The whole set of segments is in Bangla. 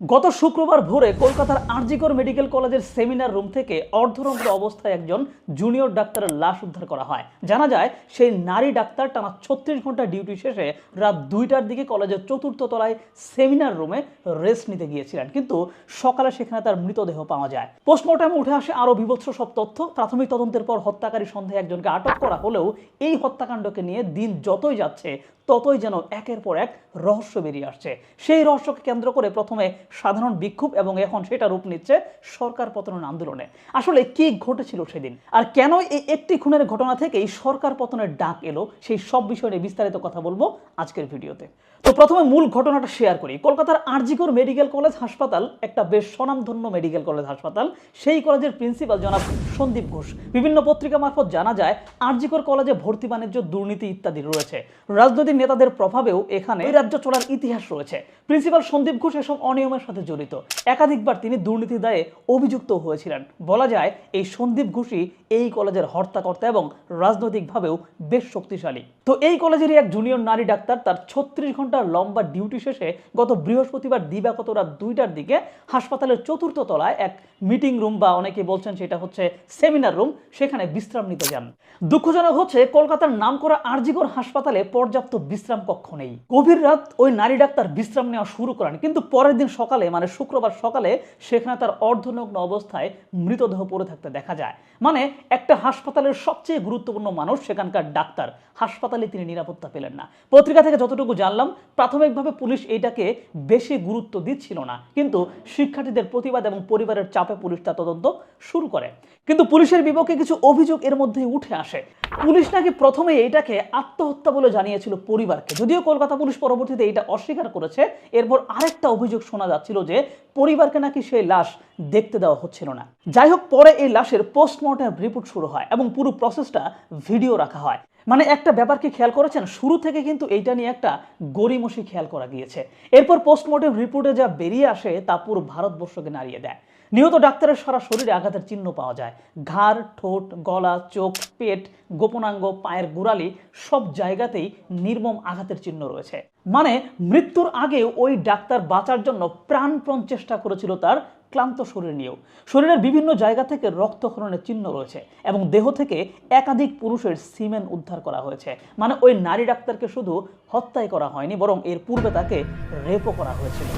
গত শুক্রবার ভোরে কলকাতার আরজিকর মেডিকেল কলেজের সেমিনার রুম থেকে অর্ধরঙ্গ অবস্থায় একজন জুনিয়র ডাক্তারের লাশ উদ্ধার করা হয়। জানা যায়, সেই নারী ডাক্তার টানা ছত্রিশ ঘণ্টা ডিউটি শেষে রাত দুইটার দিকে কলেজের চতুর্থ তলায় সেমিনার রুমে রেস্ট নিতে গিয়েছিলেন। কিন্তু সকালে সেখানে তার মৃতদেহ পাওয়া যায়। পোস্টমর্টমে উঠে আসে আরও বিভৎস সব তথ্য। প্রাথমিক তদন্তের পর হত্যাকারী সন্দেহে একজনকে আটক করা হলেও এই হত্যাকাণ্ডকে নিয়ে দিন যতই যাচ্ছে ততই যেন একের পর এক রহস্য বেরিয়ে আসছে। সেই রহস্যকে কেন্দ্র করে প্রথমে সাধারণ বিক্ষোভ এবং এখন সেটা রূপ নিচ্ছে সরকার পতনের আন্দোলনে। আসলে কি ঘটেছিল সেদিন? আর কেন এই একটি খুনের ঘটনা থেকেই সরকার পতনের ডাক এলো? সেই সব বিষয় নিয়ে বিস্তারিত কথা বলব আজকের ভিডিওতে। তো প্রথমে মূল ঘটনাটা শেয়ার করি। কলকাতার আরজিকর মেডিকেল কলেজ হাসপাতাল, একটা বেশ স্বনামধন্য মেডিকেল কলেজ হাসপাতাল, সেই কলেজের প্রিন্সিপাল জনাব সন্দীপ ঘোষ। বিভিন্ন পত্রিকা মারফত জানা যায়, আরজিকর কলেজে ভর্তি বাণিজ্য, দুর্নীতি ইত্যাদি রয়েছে। রাজনৈতিক নেতাদের প্রভাবেও এখানে এই রাজ্য চলার ইতিহাস রয়েছে। প্রিন্সিপাল সন্দীপ ঘোষ এসব অনিয়মের সাথে জড়িত। একাধিকবার তিনি দুর্নীতি দায়ে অভিযুক্ত হয়েছিলেন। বলা যায়, এই সন্দীপ ঘোষই এই কলেজের হর্তাকর্তা এবং রাজনৈতিকভাবেও বেশ শক্তিশালী। তো এই কলেজেরই এক জুনিয়র নারী ডাক্তার, তার ছত্রিশ ঘণ্টার লম্বা ডিউটি শেষে গত বৃহস্পতিবার দিবাগত রাত দুইটার দিকে হাসপাতালের চতুর্থ তলায় এক মিটিং রুম বা অনেকে বলছেন সেটা হচ্ছে সেমিনার রুম সেখানে বিশ্রাম নিতে যান। দুঃখজনক হচ্ছে, কলকাতার নাম করা আরজিগর হাসপাতালে পর্যাপ্ত বিশ্রাম কক্ষ নেই। গভীর রাত ওই নারী ডাক্তার বিশ্রাম নেওয়া শুরু করেন, কিন্তু পরের দিন সকালে মানে শুক্রবার সকালে, সেখানে তার অর্ধনগ্ন অবস্থায় মৃতদেহ পড়ে থাকতে দেখা যায়। মানে একটা হাসপাতালের সবচেয়ে গুরুত্বপূর্ণ মানুষ সেখানকার ডাক্তার। হাসপাতালে তিনি নিরাপত্তা পেলেন না। পত্রিকা থেকে যতটুকু জানলাম, প্রাথমিকভাবে পুলিশ এইটাকে বেশি গুরুত্ব দিচ্ছিল না। কিন্তু শিক্ষার্থীদের প্রতিবাদ এবং পরিবারের চাপে পুলিশ তা তদন্ত শুরু করে। কিন্তু পুলিশের বিপক্ষে কিছু অভিযোগ এর মধ্যেই উঠে আসে। পুলিশ নাকি প্রথমে এইটাকে আত্মহত্যা বলে জানিয়েছিল পরিবারকে। যদিও কলকাতা পুলিশ পরবর্তীতে এটা অস্বীকার করেছে, এরপর আরেকটা অভিযোগ শোনা যাচ্ছিল যে পরিবারকে নাকি সেই লাশ দেখতে দেওয়া হচ্ছিল না। যাই হোক, পরে এই লাশের পোস্টমর্টম রিপোর্ট শুরু হয় এবং পুরো প্রসেসটা ভিডিও রাখা হয়। মানে একটা ব্যাপার কি খেয়াল করেছেন? শুরু থেকে কিন্তু এইটা নিয়ে একটা গরিমসি খেয়াল করা গিয়েছে। এরপর পোস্টমর্টম রিপোর্টে যা বেরিয়ে আসে তা পুরো ভারতবর্ষকে নাড়িয়ে দেয়। নিহত ডাক্তারের সারা শরীরে আঘাতের চিহ্ন পাওয়া যায়। ঘাড়, ঠোঁট, গলা, চোখ, পেট, গোপনাঙ্গ, পায়ের গোড়ালি সব জায়গাতেই নির্মম আঘাতের চিহ্ন রয়েছে। মানে মৃত্যুর আগে ওই ডাক্তার বাঁচার জন্য প্রাণপণ চেষ্টা করেছিল তার ক্লান্ত শরীর নিয়েও। শরীরের বিভিন্ন জায়গা থেকে রক্তক্ষরণের চিহ্ন রয়েছে এবং দেহ থেকে একাধিক পুরুষের সিমেন উদ্ধার করা হয়েছে। মানে ওই নারী ডাক্তারকে শুধু হত্যাই করা হয়নি, বরং এর পূর্বে তাকে রেপও করা হয়েছিল।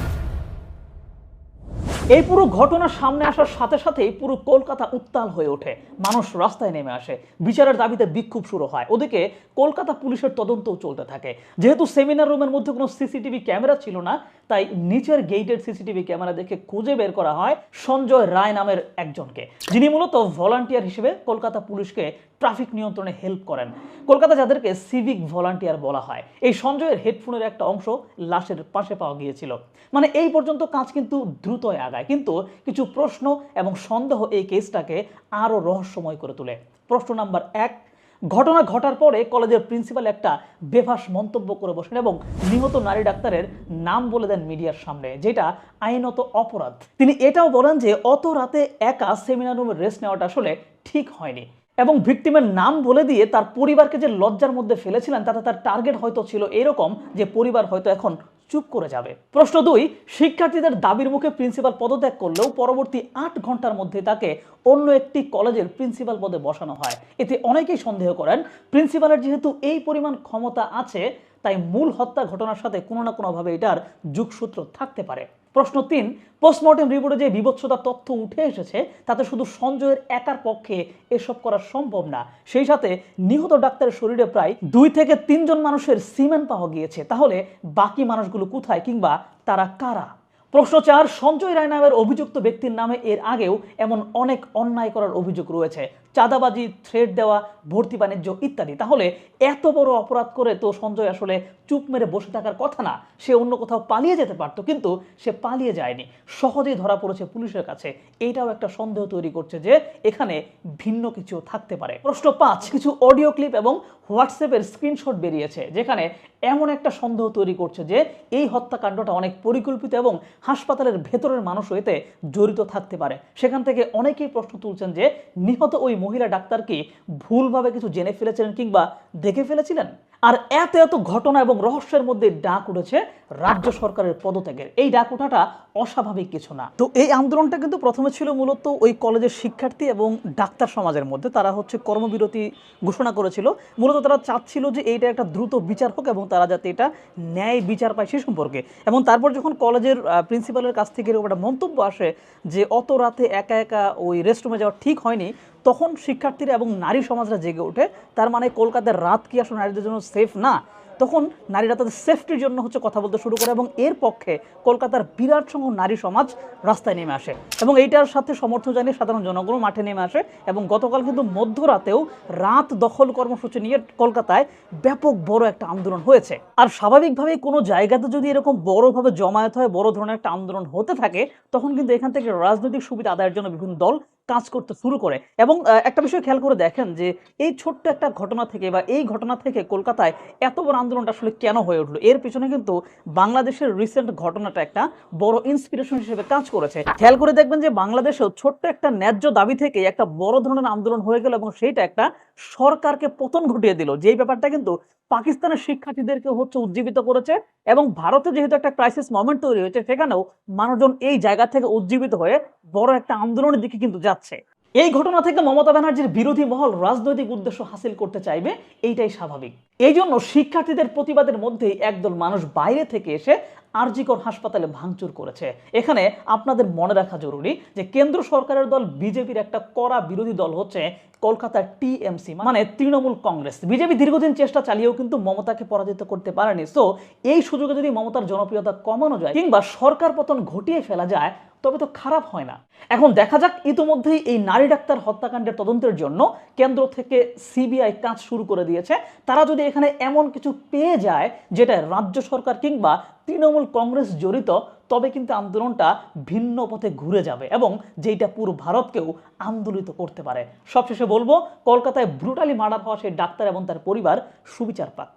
এই পুরো ঘটনা সামনে আসার সাথে সাথেই পুরো কলকাতা উত্তাল হয়ে ওঠে। মানুষ রাস্তায় নেমে আসে। বিচারের দাবিতে বিক্ষোভ শুরু হয়। ওদিকে কলকাতা পুলিশের তদন্তও চলতে থাকে। যেহেতু সেমিনার রুমের মধ্যে কোনো সিসিটিভি ক্যামেরা ছিল না, তাই নিচের গেটের সিসিটিভি ক্যামেরা দেখে খুঁজে বের করা হয় সঞ্জয় রায় নামের একজনকে। যিনি মূলত ভলান্টিয়ার হিসেবে কলকাতা পুলিশকে ট্রাফিক নিয়ন্ত্রণে হেল্প করেন। কলকাতা যাদেরকে সিভিক ভলান্টিয়ার বলা হয়, এই সঞ্জয়ের হেডফোনের একটা অংশ লাশের পাশে পাওয়া গিয়েছিল। মানে এই পর্যন্ত কাজ কিন্তু দ্রুতই আগায়। কিন্তু কিছু প্রশ্ন এবং সন্দেহ এই কেসটাকে আরও রহস্যময় করে তোলে। প্রশ্ন নাম্বার এক, ঘটনা ঘটার পরে কলেজের প্রিন্সিপাল একটা বেফাস মন্তব্য করে বসেন এবং নিহত নারী ডাক্তারের নাম বলে দেন মিডিয়ার সামনে, যেটা আইনত অপরাধ। তিনি এটাও বলেন যে অত রাতে একা সেমিনার রুমে রেস্ট নেওয়াটা আসলে ঠিক হয়নি। এবং ভিকটিমের নাম বলে দিয়ে তার পরিবারকে যে লজ্জার মধ্যে ফেলেছিলেন, তাতে তার টার্গেট হয়তো ছিল এরকম যে পরিবার হয়তো এখন চুপ করে যাবে। প্রশ্ন দুই, শিক্ষার্থীদের দাবির মুখে প্রিন্সিপাল পদত্যাগ করলেও পরবর্তী আট ঘণ্টার মধ্যে তাকে অন্য একটি কলেজের প্রিন্সিপাল পদে বসানো হয়। এতে অনেকেই সন্দেহ করেন প্রিন্সিপালের যেহেতু এই পরিমাণ ক্ষমতা আছে, তাই মূল হত্যা ঘটনার সাথে কোনো না কোনোভাবে এটার যুগসূত্র থাকতে পারে। প্রশ্ন তিন পোস্টমর্টেম রিপোর্টে যে বিভৎসতা তথ্য উঠে এসেছে, তাতে শুধু সঞ্জয়ের একার পক্ষে এসব করা সম্ভব না। সেই সাথে নিহত ডাক্তারের শরীরে প্রায় দুই থেকে তিনজন মানুষের সিমেন পাওয়া গিয়েছে। তাহলে বাকি মানুষগুলো কোথায় কিংবা তারা কারা? প্রশ্ন চার, সঞ্জয় রায় নামের অভিযুক্ত ব্যক্তির নামে এর আগেও এমন অনেক অন্যায় করার অভিযোগ রয়েছে। চাঁদাবাজি থ্রেড দেওয়া, ভর্তি বাণিজ্য ইত্যাদি। তাহলে এত বড় অপরাধ করে তো সঞ্জয় আসলে চুপ মেরে বসে থাকার কথা না। সে অন্য কোথাও পালিয়ে যেতে পারতো, কিন্তু সে পালিয়ে যায়নি। সহজেই ধরা পড়েছে পুলিশের কাছে। এইটাও একটা সন্দেহ তৈরি করছে যে এখানে ভিন্ন কিছু থাকতে পারে। প্রশ্ন পাঁচ, কিছু অডিও ক্লিপ এবং হোয়াটসঅ্যাপের স্ক্রিনশট বেরিয়েছে, যেখানে এমন একটা সন্দেহ তৈরি করছে যে এই হত্যাকাণ্ডটা অনেক পরিকল্পিত এবং হাসপাতালের ভেতরের মানুষও এতে জড়িত থাকতে পারে। সেখান থেকে অনেকেই প্রশ্ন তুলছেন যে নিহত ওই মহিলা ডাক্তারকে ভুলভাবে কিছু জেনে ফেলেছিলেন কিংবা দেখে ফেলেছিলেন? আর এত এত ঘটনা এবং রহস্যের মধ্যে ডাক উঠেছে রাজ্য সরকারের পদত্যাগের। এই ডাক ওঠাটা অস্বাভাবিক কিছু না। তো এই আন্দোলনটা কিন্তু প্রথমে ছিল মূলত ওই কলেজের শিক্ষার্থী এবং ডাক্তার সমাজের মধ্যে। তারা হচ্ছে কর্মবিরতি ঘোষণা করেছিল। মূলত তারা চাচ্ছিল যে এইটা একটা দ্রুত বিচার হোক এবং তারা যাতে এটা ন্যায় বিচার পায় সে সম্পর্কে। এবং তারপর যখন কলেজের প্রিন্সিপালের কাছ থেকে এরকম একটা মন্তব্য আসে যে, অত রাতে একা একা ওই রেস্টরুমে যাওয়া ঠিক হয়নি। তখন শিক্ষার্থীরা এবং নারী সমাজরা জেগে ওঠে। তার মানে কলকাতার রাত কি আসলে নারীদের জন্য সেফ না? তখন নারীরা তাদের সেফটির জন্য হচ্ছে কথা বলতে শুরু করে এবং এর পক্ষে কলকাতার বিরাট সংখ্যক নারী সমাজ রাস্তায় নেমে আসে। এবং এইটার সাথে সমর্থন জানিয়ে সাধারণ জনগণ মাঠে নেমে আসে এবং গতকাল কিন্তু মধ্যরাতেও রাত দখল কর্মসূচি নিয়ে কলকাতায় ব্যাপক বড় একটা আন্দোলন হয়েছে। আর স্বাভাবিকভাবেই কোনো জায়গাতে যদি এরকম বড়ভাবে জমায়েত হয়, বড় ধরনের একটা আন্দোলন হতে থাকে, তখন কিন্তু এখান থেকে রাজনৈতিক সুবিধা আদায়ের জন্য বিভিন্ন দল কাজ করতে শুরু করে। এবং একটা বিষয় খেয়াল করে দেখেন যে, এই ছোট্ট একটা ঘটনা থেকে বা এই ঘটনা থেকে কলকাতায় এত বড় আন্দোলনটা আসলে কেন হয়ে উঠল? এর পিছনে কিন্তু বাংলাদেশের রিসেন্ট ঘটনাটা একটা বড় ইন্সপিরেশন হিসেবে কাজ করেছে। খেয়াল করে দেখবেন যে, বাংলাদেশেও ছোট্ট একটা ন্যায্য দাবি থেকে একটা বড় ধরনের আন্দোলন হয়ে গেল এবং সেইটা একটা সরকারকে পতন ঘটিয়ে দিল। যেই ব্যাপারটা কিন্তু পাকিস্তানের শিক্ষার্থীদেরকে হচ্ছে উজ্জীবিত করেছে এবং ভারতে যেহেতু একটা ক্রাইসিস মোমেন্ট তৈরি হয়েছে, সেখানেও মানুষজন এই জায়গা থেকে উজ্জীবিত হয়ে বড় একটা আন্দোলনের দিকে কিন্তু যাচ্ছে। এই ঘটনা থেকে মমতা ব্যানার্জির বিরোধী মহল রাজনৈতিক উদ্দেশ্য হাসিল করতে চাইবে, এইটাই স্বাভাবিক। এই জন্য শিক্ষার্থীদের প্রতিবাদের মধ্যেই একদল মানুষ বাইরে থেকে এসে আরজিকর হাসপাতালে ভাঙচুর করেছে। এখানে আপনাদের মনে রাখা জরুরি যে কেন্দ্র সরকারের দল, বিজেপির একটা কড়া বিরোধী দল হচ্ছে কলকাতার টিএমসি মানে তৃণমূল কংগ্রেস। বিজেপি দীর্ঘদিন চেষ্টা চালিয়েও কিন্তু মমতাকে পরাজিত করতে পারেনি। সো এই সুযোগে যদি মমতার জনপ্রিয়তা কমানো যায় কিংবা সরকার পতন ঘটিয়ে ফেলা যায়, তবে তো খারাপ হয় না। এখন দেখা যাক, ইতোমধ্যেই এই নারী ডাক্তার হত্যাকাণ্ডের তদন্তের জন্য কেন্দ্র থেকে সিবিআই কাজ শুরু করে দিয়েছে। তারা যদি এখানে এমন কিছু পেয়ে যায়, যেটা রাজ্য সরকার কিংবা তৃণমূল কংগ্রেস জড়িত, তবে কিন্তু আন্দোলনটা ভিন্ন পথে ঘুরে যাবে এবং যেটা পুরো ভারতকেও আন্দোলিত করতে পারে। সবশেষে বলব, কলকাতায় ব্রুটালি মার্ডার হওয়া সেই ডাক্তার এবং তার পরিবার সুবিচার পাক।